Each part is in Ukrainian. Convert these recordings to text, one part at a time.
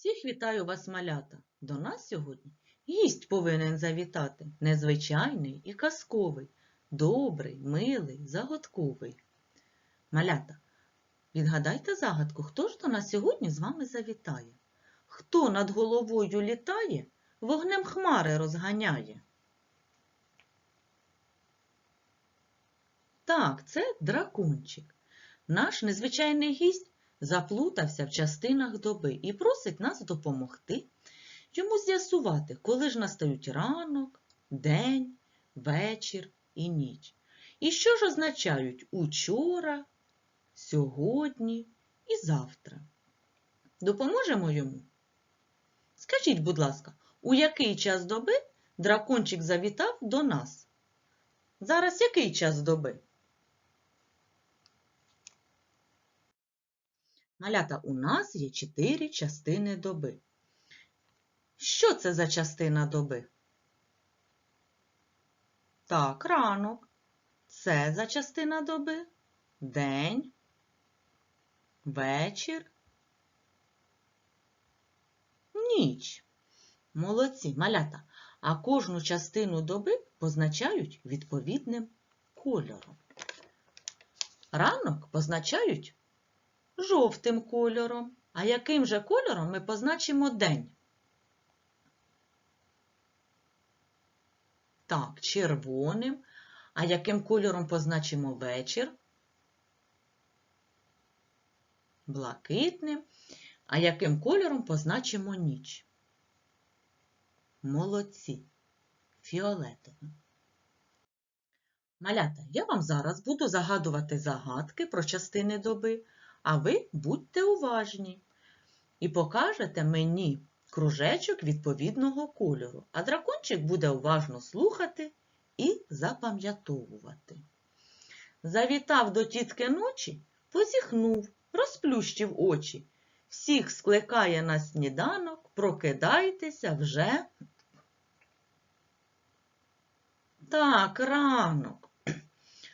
Всіх вітаю вас, малята! До нас сьогодні гість повинен завітати, незвичайний і казковий, добрий, милий, загадковий. Малята, відгадайте загадку, хто ж до нас сьогодні з вами завітає? Хто над головою літає, вогнем хмари розганяє? Так, це дракончик. Наш незвичайний гість заплутався в частинах доби і просить нас допомогти йому з'ясувати, коли ж настають ранок, день, вечір і ніч. І що ж означають учора, сьогодні і завтра. Допоможемо йому? Скажіть, будь ласка, у який час доби дракончик завітав до нас? Зараз який час доби? Малята, у нас є чотири частини доби. Що це за частина доби? Так, ранок. Це за частина доби. День, вечір, ніч. Молодці, малята. А кожну частину доби позначають відповідним кольором. Ранок позначають жовтим кольором. А яким же кольором ми позначимо день? Так, червоним. А яким кольором позначимо вечір? Блакитним. А яким кольором позначимо ніч? Молодці. Фіолетовим. Малята, я вам зараз буду загадувати загадки про частини доби, а ви будьте уважні і покажете мені кружечок відповідного кольору, а дракончик буде уважно слухати і запам'ятовувати. Завітав до тітки ночі, позіхнув, розплющив очі. Всіх скликає на сніданок, прокидайтеся вже. Так, ранок.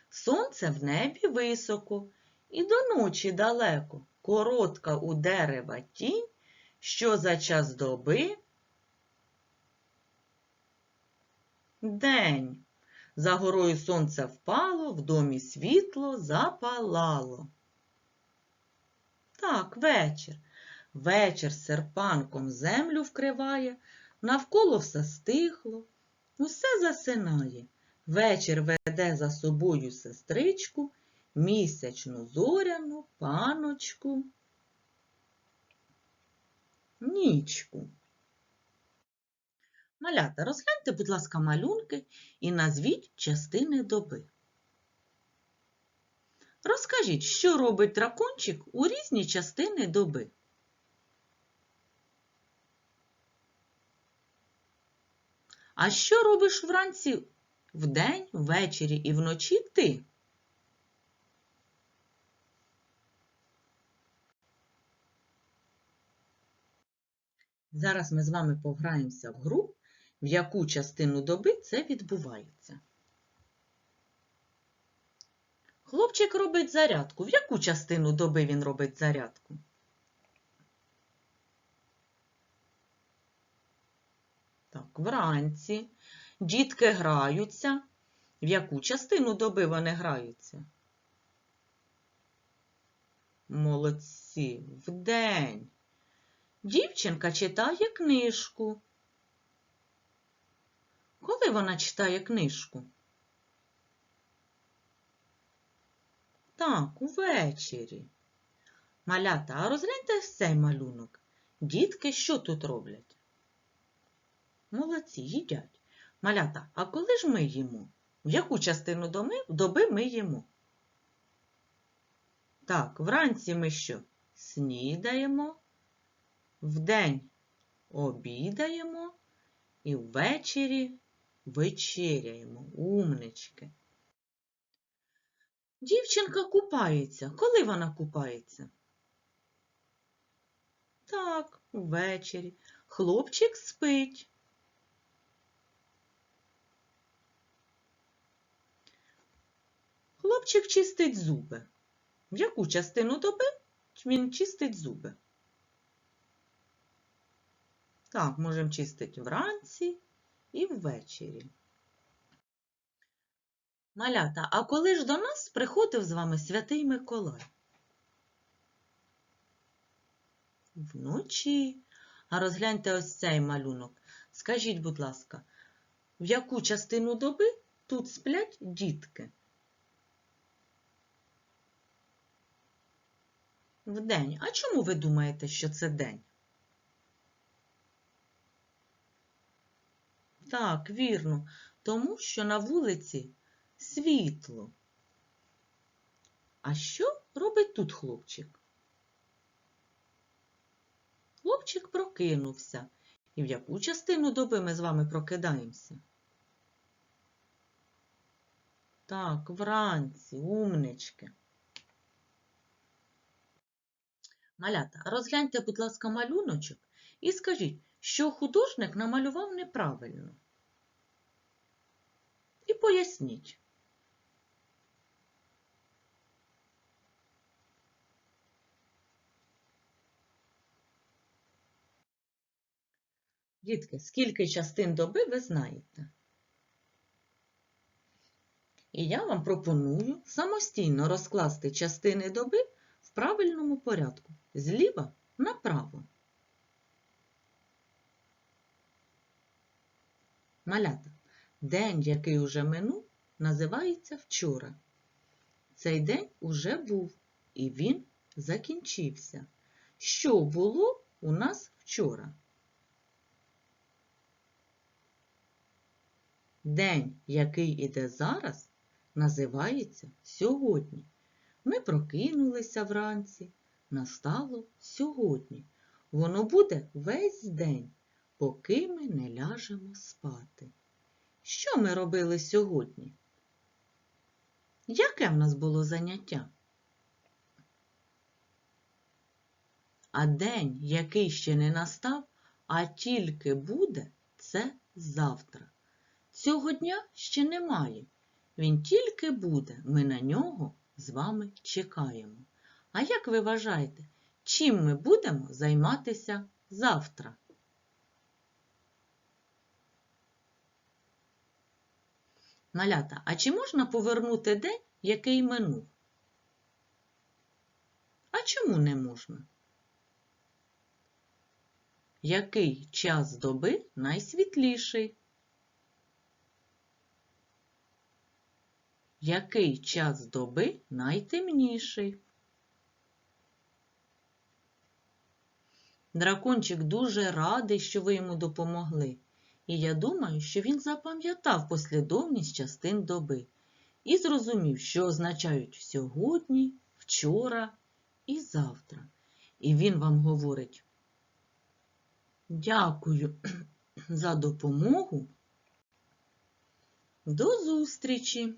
Сонце в небі високо, і до ночі далеко, коротка у дерева тінь, що за час доби день. За горою сонце впало, в домі світло запалало. Так, вечір. Вечір серпанком землю вкриває, навколо все стихло, усе засинає. Вечір веде за собою сестричку, місячну зоряну паночку, нічку. Малята, розгляньте, будь ласка, малюнки і назвіть частини доби. Розкажіть, що робить дракончик у різні частини доби. А що робиш вранці вдень, ввечері і вночі ти? Зараз ми з вами пограємося в гру, в яку частину доби це відбувається. Хлопчик робить зарядку. В яку частину доби він робить зарядку? Так, вранці. Дітки граються. В яку частину доби вони граються? Молодці, вдень. Дівчинка читає книжку. Коли вона читає книжку? Так, увечері. Малята, а розгляньте цей малюнок. Дітки що тут роблять? Молодці, їдять. Малята, а коли ж ми їмо? В яку частину доми- доби ми їмо? Так, вранці ми що? Снідаємо, вдень обідаємо і ввечері вечеряємо. Умнички. Дівчинка купається. Коли вона купається? Так, ввечері. Хлопчик спить. Хлопчик чистить зуби. В яку частину доби він чистить зуби? Так, можемо чистити вранці і ввечері. Малята, а коли ж до нас приходив з вами святий Миколай? Вночі. А розгляньте ось цей малюнок. Скажіть, будь ласка, в яку частину доби тут сплять дітки? Вдень. А чому ви думаєте, що це день? Так, вірно, тому що на вулиці світло. А що робить тут хлопчик? Хлопчик прокинувся. І в яку частину доби ми з вами прокидаємося? Так, вранці, умнички. Малята, розгляньте, будь ласка, малюночок і скажіть, що художник намалював неправильно. І поясніть. Дітки, скільки частин доби ви знаєте? І я вам пропоную самостійно розкласти частини доби правильному порядку зліва направо. Малята, день, який уже минув, називається вчора. Цей день уже був, і він закінчився. Що було у нас вчора? День, який іде зараз, називається сьогодні. Ми прокинулися вранці, настало сьогодні. Воно буде весь день, поки ми не ляжемо спати. Що ми робили сьогодні? Яке в нас було заняття? А день, який ще не настав, а тільки буде, це завтра. Цього дня ще немає. Він тільки буде, ми на нього з вами чекаємо. А як ви вважаєте, чим ми будемо займатися завтра? Малята, а чи можна повернути день, який минув? А чому не можна? Який час доби найсвітліший? Який час доби найтемніший? Дракончик дуже радий, що ви йому допомогли. І я думаю, що він запам'ятав послідовність частин доби і зрозумів, що означають сьогодні, вчора і завтра. І він вам говорить: Дякую за допомогу. До зустрічі!